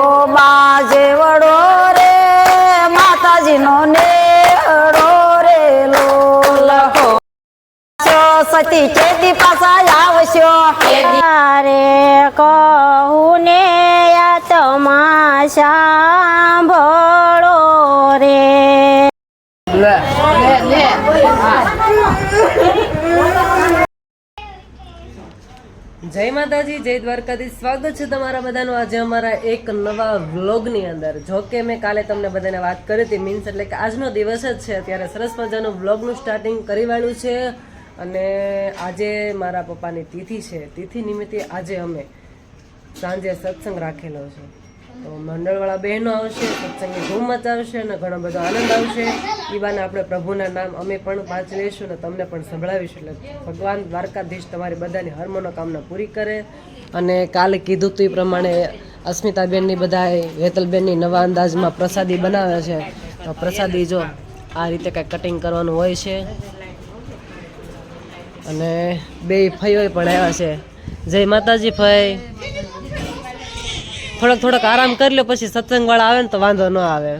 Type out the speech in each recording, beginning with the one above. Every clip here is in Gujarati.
ખોબા જેવડો રે, માતાજીનો નેહડો રે, લોલ સતી ચેતી પાછા આવશો રે કહું ને તમાશા ભળો રે. જય માતાજી, જય દ્વારકાધીશ. સ્વાગત છે તમારા બધાનું આજે અમારા એક નવા વ્લોગની અંદર. જો કે મેં કાલે તમને બધાને વાત કરી હતી મીન્સ એટલે કે આજનો દિવસ જ છે. ત્યારે સરસ મજાનું વ્લોગનું સ્ટાર્ટિંગ કરી છે અને આજે મારા પપ્પાની તિથિ છે. તિથિ નિમિત્તે આજે અમે સાંજે સત્સંગ રાખેલો છે. તો મંડળવાળા બહેનો આવશે સત્સંગની ધૂમ મચાવશે અને ઘણો બધો આનંદ આવશે. એ આપણે પ્રભુના નામ અમે પણ પાંચ લઈશું અને તમને પણ સંભળાવીશું. એટલે ભગવાન દ્વારકાધીશ તમારી બધાની હર મનોકામના પૂરી કરે. અને કાલે કીધું તું એ પ્રમાણે અસ્મિતાબેનની બધા હેતલબેનની નવા અંદાજમાં પ્રસાદી બનાવે છે. તો પ્રસાદી જો આ રીતે કાંઈ કટિંગ કરવાનું હોય છે. અને બે ફઈઓ પણ આવ્યા છે. જય માતાજી ફઈ. થોડોક થોડોક આરામ કરી લો પછી સત્સંગ વાળા આવે ને તો વાંધો ન આવે.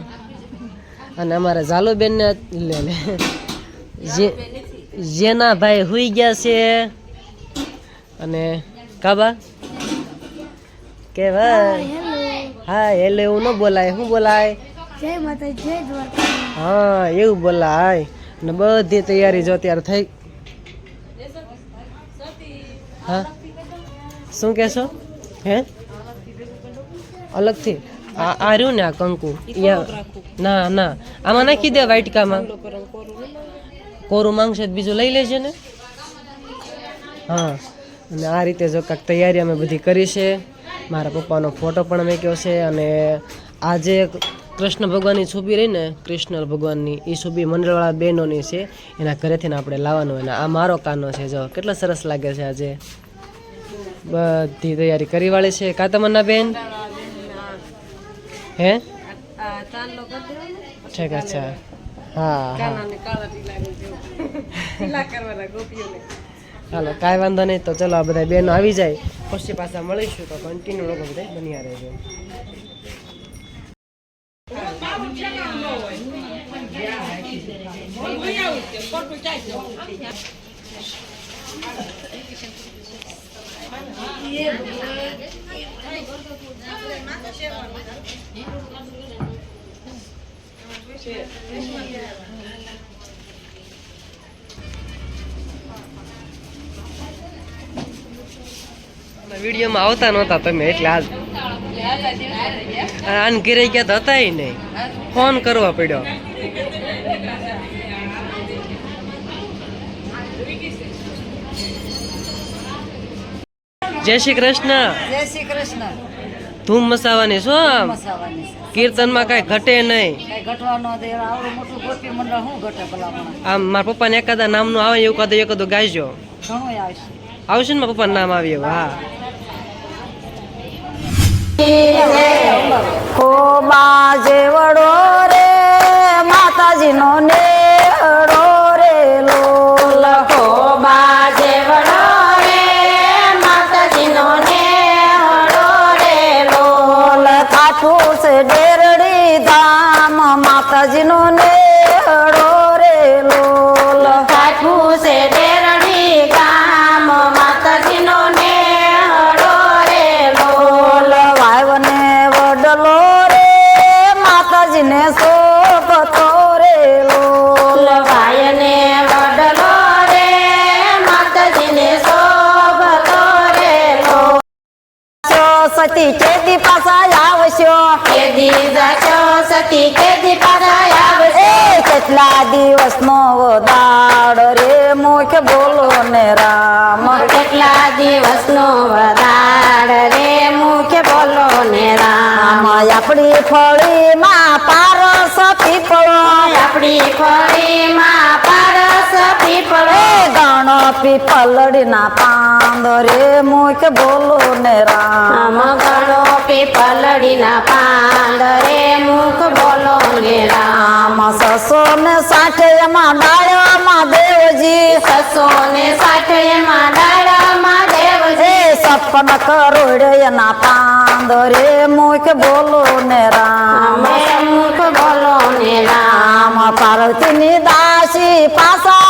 અને અમારે ઝાલુબેનને લે લે. જે- જેના ભાઈ હુઈ ગયા છે. અને કાબા? કે ભાઈ હા એટલે એવું ન બોલાય. શું બોલાય? જય માતા જય દ્વારકા હા એવું બોલાય. ને બધી તૈયારી જો ત્યારે થઈ. હા? શું કહેશો? હે? અલગથી. આ રહ્યું ને આ કંકુ. ના ના. આમાં નાખી દે વાટકામાં કોરું માંગશે બીજું લઈ લેજે ને. હા. અને આ રીતે જો કાંઈક તૈયારી અમે બધી કરી છે. મારા પપ્પાનો ફોટો પણ મેક્યો છે અને આજે કૃષ્ણ ભગવાનની છબી રહી ને, કૃષ્ણ ભગવાનની એ છબી મંડળવાળા બહેનોની છે. એના ઘરેથી આપણે લાવવાનું અને આ મારો કાનો છે જો. કેટલો સરસ લાગે છે આજે. બધી તૈયારી કરી વાળી છે. કાતમન્ના બેન? હે? ઠીક છે. હા હાલો, કાંઈ વાંધો નહીં તો ચલો આ બધા બેનો આવી જાય. પછી પાછા મળીશું તો કન્ટિન્યુ લોકો બધા બન્યા રહેજો. વિડીયોમાં આવતા નહોતા તમે એટલે આજ આન ઘરે ગયા તો હતા નહીં. ફોન કરવા પડ્યો. જય શ્રી કૃષ્ણ. જય શ્રી કૃષ્ણ. ધૂમ મસાવાની શું આમ? મસાવાની કીર્તનમાં કાંઈ ઘટે નહીં. આમ મારા પપ્પાને એકાદા નામનું આવે એવું કદું એકાદું ગાઈજો. આવશે. આવશે ને મારા પપ્પાનું નામ આવ્યું એવું હા. ખોબા જેવડો રે માતાજીનો નેહડો સતી ચેતી પાછા આવશો? કેદી જાચો સતી કેદી એ આવશે? કેટલા દિવસનો દાડ રે મુખ બોલો ને રામ. કેટલા દિવસનો વદાડ રે મુખે બોલો ને રામ. આપણી આપણી ફળીમાં પારસ પીપળો. આપણી ફળી માં પારસ પીપળો ગણો પીપલડીના પાંદ રે મુખ બોલો ને રામ. ગણો પીપલડીના પાંદ રે મુખ બોલો ને રામ. સસો ને સાઠે એમાં ડાળમાં દેવજી. સસો ને સાઠે એમાં ડાળામાં દેવજી. સપન કરોડ એના પાંદરે મુખ બોલો ને રામ. મુખ બોલો ને રામ. પાર્વતીની દાસી વાળિયા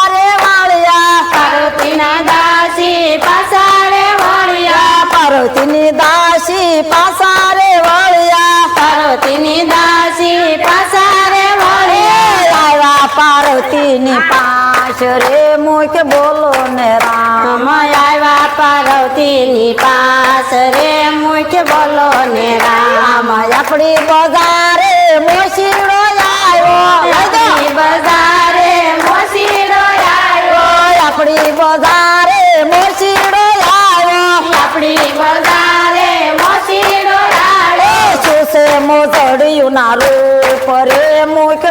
પાર્વતીના દાસી પાસારે વળ્યા. પાર્વતીની દાસી પાસારે વાળિયા. પાર્વતીની દાસી પાસારે વળ્યા. આવ્યા પાર્વતીની પાસ રે મુખ બોલો ને રામ. આવ્યા પાર્વતીની પાસ રે મુખ બોલો ને રામ. આપણી બજારે મોજડિયું ના રૂપ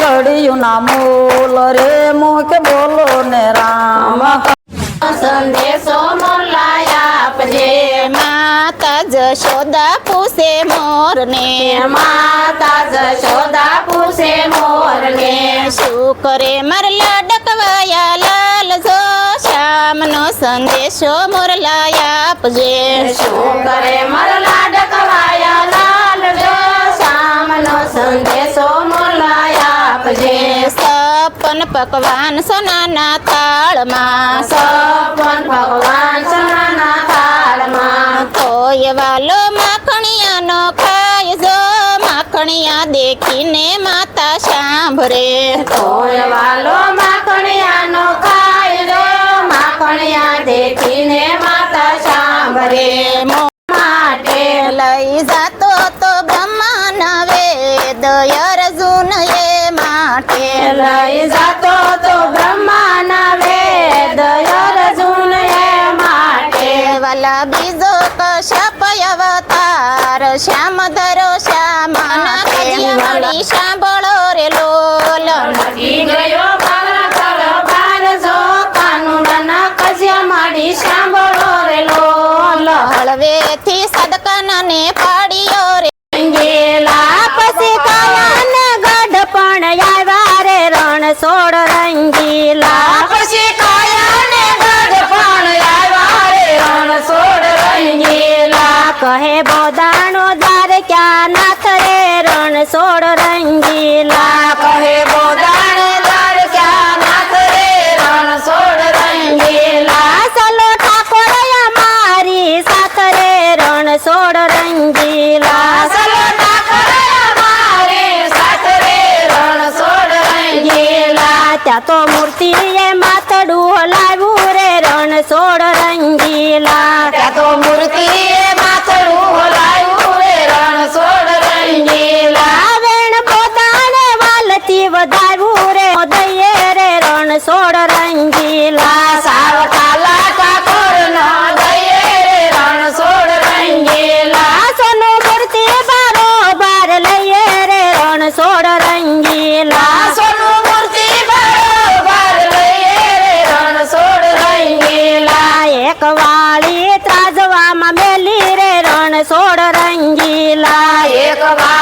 મોજડિયું ના મૂલ રે મુખ બોલો ને રામ. સંદેશો આપજે માતા જશોદા મોરને. માતા જશોદા પૂછે મોરને. શું કરે મરલા ડકવાયા લાલ જો શ્યામનો સંદેશો મોરલાયા આપજે. શું કરે મરલા ડકવાયા સપન પકવાન સોનાના તાળમાં સપન ભગવાન સનાના તાળમાં કોઈ વાલો માખણિયાનો ખાય જો માખણિયા દેખીને માતા સાંભળે. તોય વાલો માખણિયાનો ખાય જો માખણિયા દેખીને માતા સાંભળે. માટે લઈ જાતો તો બ્રહ્માના વેદ અર્જુન એ માટે લઈ જાતો તો બ્રહ્માના વેદ અર્જુન એ માટે. વાલા બીજો કશ્યપ અવતાર શ્યામ ધરો શ્યામ સાંભળો સોડ રંગીલા. મારી રણ સોડ રંગીલા. ત્યાં તો મૂર્તિ એ માથડું હલાવ્યું રે રણ સોળ રંગીલા. ત્યાં તો મૂર્તિ એક વાળી ત્રાજવામાં મેલી રે રણ સોડ રંગીલા. એક વાળી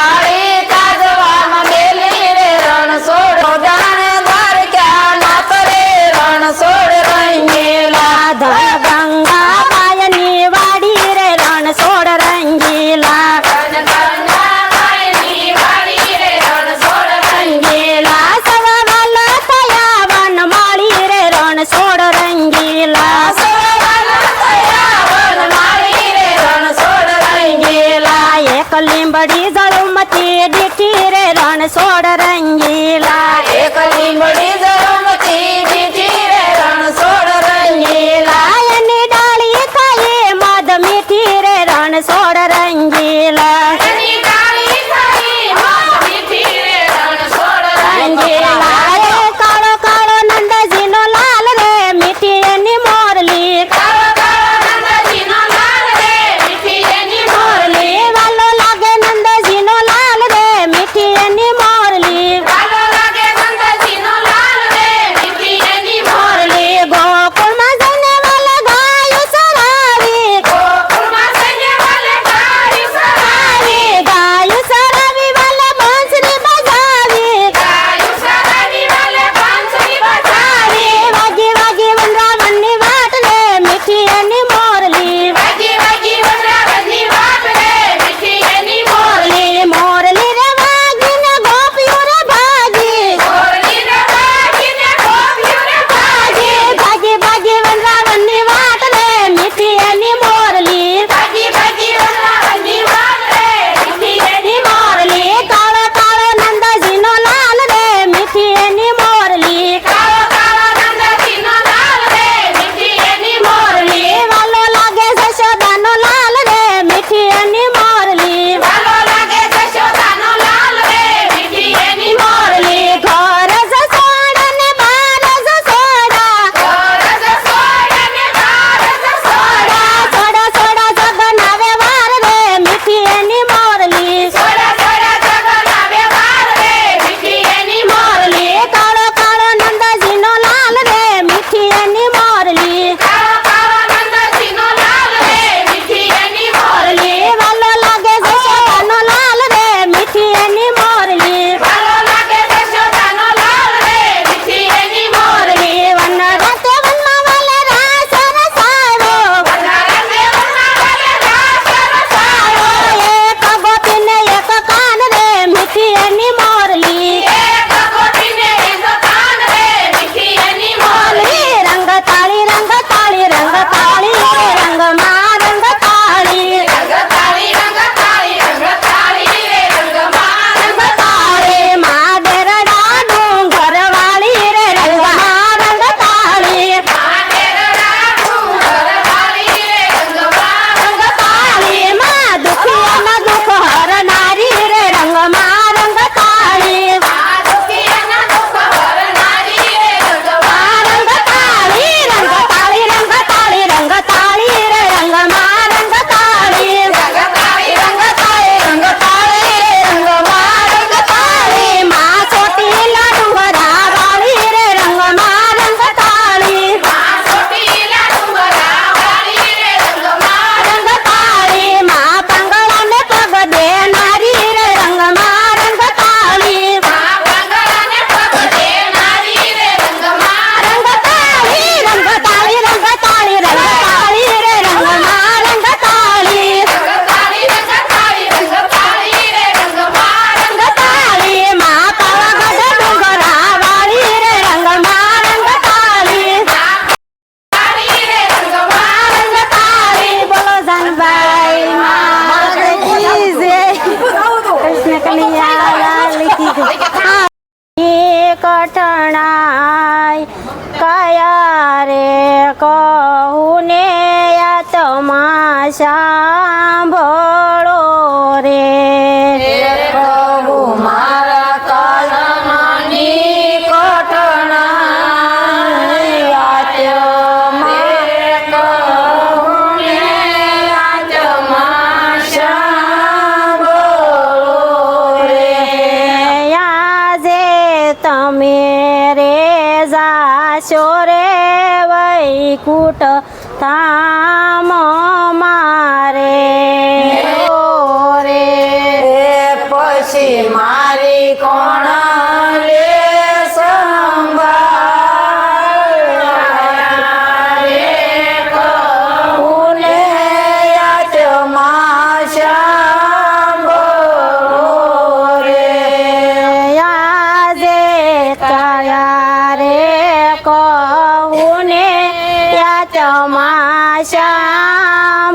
તમાશા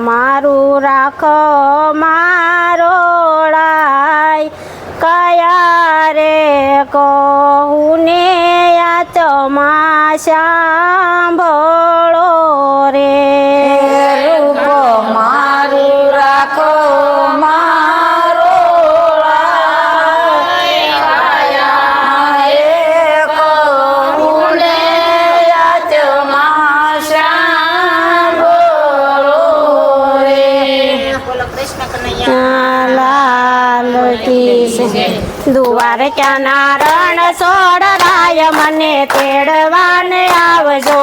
મારું રાખો મારો લાય કયા રે કહું ને આ તમાશા દુવાર સોડરાય મને તેડવાને આવજો.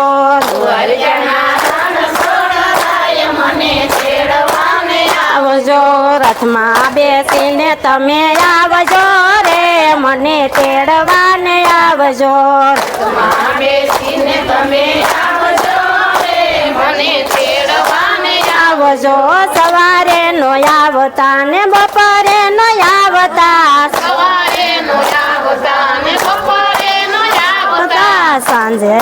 આવજો. રથમાં બેસીને તમે આવજો રે મને તેડવાને આવજો. આવજો. સવારે નો આવતા ને બપોરે નો આવતા. સાંજે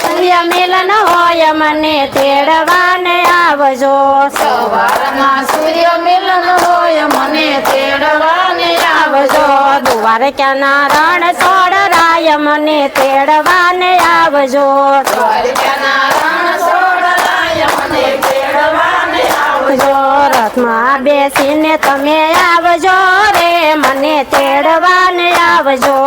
સૂર્ય મિલન હોય મને તેડવાને આવજો. સવારમાં સૂર્ય મિલન હોય મને તેડવાને આવજો. દુવાર ક્યાં નારણ છોડ મને તેડવાને આવજો. આવજો રથમાં બેસીને તમે આવજો રે મને તેડવાને આવજો.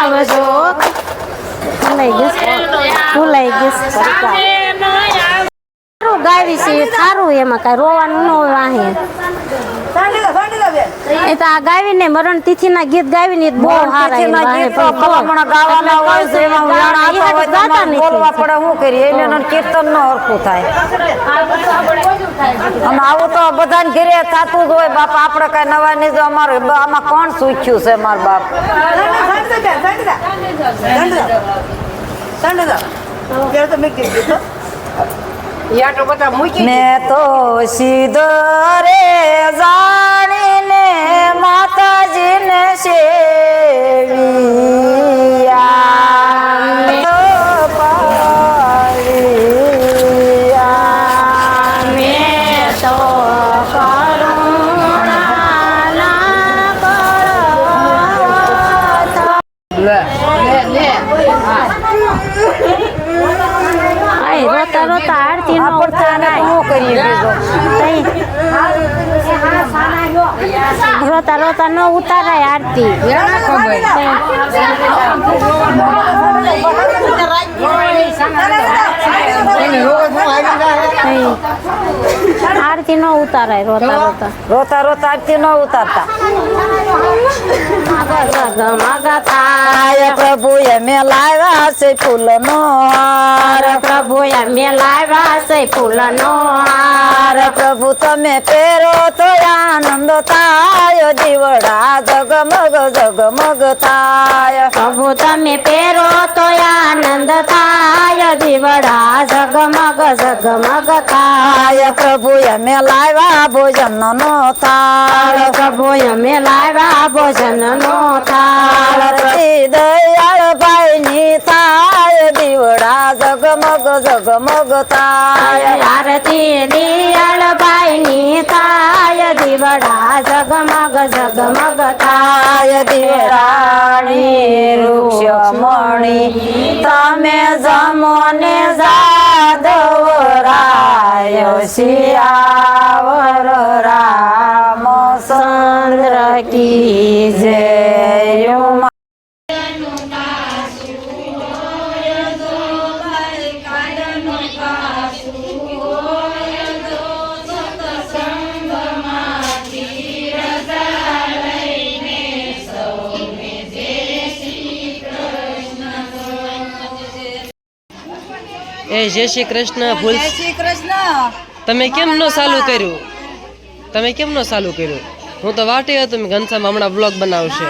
આવજો ભૂલાઈ ગયું ભૂલાઈ ગયું સારું ગાવી છે સારું એમાં કઈ રોવાનું ન વાહે એ તો આ ગાવીને મરણ તિથિના ગીત ગાવીને બહુ સારા એમ વાહે. પણ ગાવાના હોય છે એમાં ગાતા હોય ગાતા અમારે બોલવા પડે શું કરીએ? એને કીર્તન નો હરખું થાય. અને આવું તો બધાને ઘરે થતું જ હોય બાપા આપણે કઈ નવા નહીં જો અમારે આમાં કોણ સૂચ્યું છે મારા બાપ? મેં તો સીધો રે જાણીને માતાજીને સેવિયા તો પાડ્યા. આય રોતા રોતા આરતી નો આપણે તો એને શું કરીએ રોતા રોતા નો ઉતારાય આરતી. આરતી નો ઉતારાય રોતા રોતા. રોતા રોતા આરતી ન ઉતારતા. પ્રભુ એમે લાવ્યા છે ફૂલનો હાર. પ્રભુ અમે લાવ્યા છે ફૂલ નો પ્રભુ તમે પેરો તો આનંદ થાય. દીવડા જગમગ જગમગ થાય. પ્રભુ તમે પેરો તો આનંદ થાય દીવડા જગમગ જગમગ થાય. પ્રભુ અમે લાવ્યા ભોજન નો થાળ. પ્રભુ અમે લાવ્યા ભોજન નો થાળ દયાળ ભાઈ ની થાય દીવડા જગમગ જગમગ તાય આરતી દિયાળ ભાઈ તાય દીવડા જગમગ જગમગ તાય દીવરાણી વૃક્ષમણી તમે જમો ને જાદવ રાય શિયાવર રામચંદ્ર કી જય જય શ્રી કૃષ્ણ ભૂલ શ્રી કૃષ્ણ. તમે કેમ નો ચાલુ કર્યું? તમે કેમ નો ચાલુ કર્યું? હું તો વાટી હતો ઘનશ્યામ હમણાં બ્લોગ બનાવશે.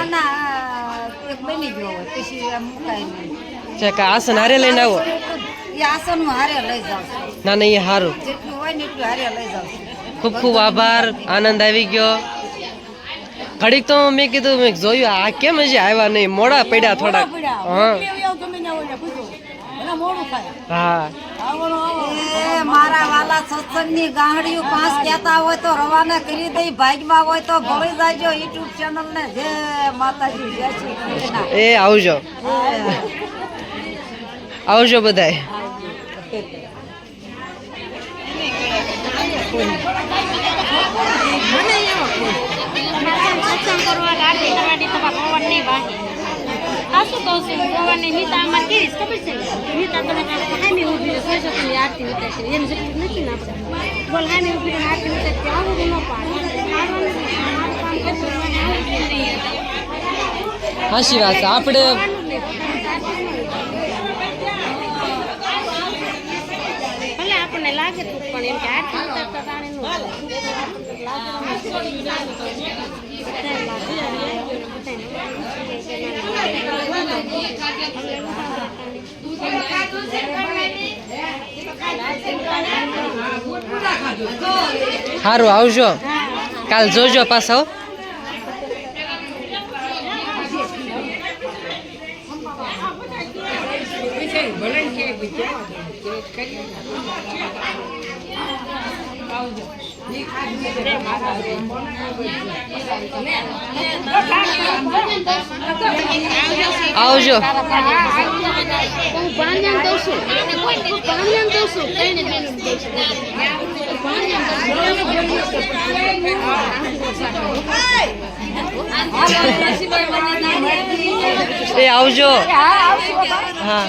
છે કે આસન હારે લઈને આવો? ના ના એ હારું. જેટલું હોય ને એટલું હારે લઈ જાઉં ખૂબ ખૂબ આભાર આનંદ આવી ગયો. ઘડીક તો મેં કીધું મેં જોયું આ કેમ હજી આવ્યા નહીં? મોડા પડ્યા થોડા હા. હા. એ મારા વાલા સત્સંગની ગાંહડીયું પાંચ કહેતા હોય તો રવાના કરી દઈ ભાગમાં હોય તો ભળી જાજો યુટ્યુબ ચેનલ ને જય માતાજી જય શ્રી કૃષ્ણ. એ આવજો. આવજો બધાય. કરવા કરવાની તમારા પવન નહીં વાગે આ શું કહું છું પવનની નીતા આમાં કીરીશ ખબર છે નીતા તમે હામી ઊભી રહે સોય તમે આરતી ઉતારી એમ જેટલું નથી ને આપણે બોલ હામી ઊભી રહીને આરતી ઉતારી આવું ન પાડે પાડવાનું નથી. મારું કામ કરતું રહેવાનું. હાશી વાત છે આપણે ભલે આપણને લાગે તો પણ એમ કે આરતી ઉતારતા તાણે નો સારું આવજો કાલ જોજો પાછો હો. આવજો. એ આવજો. હા.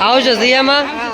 આવજો જિયામાં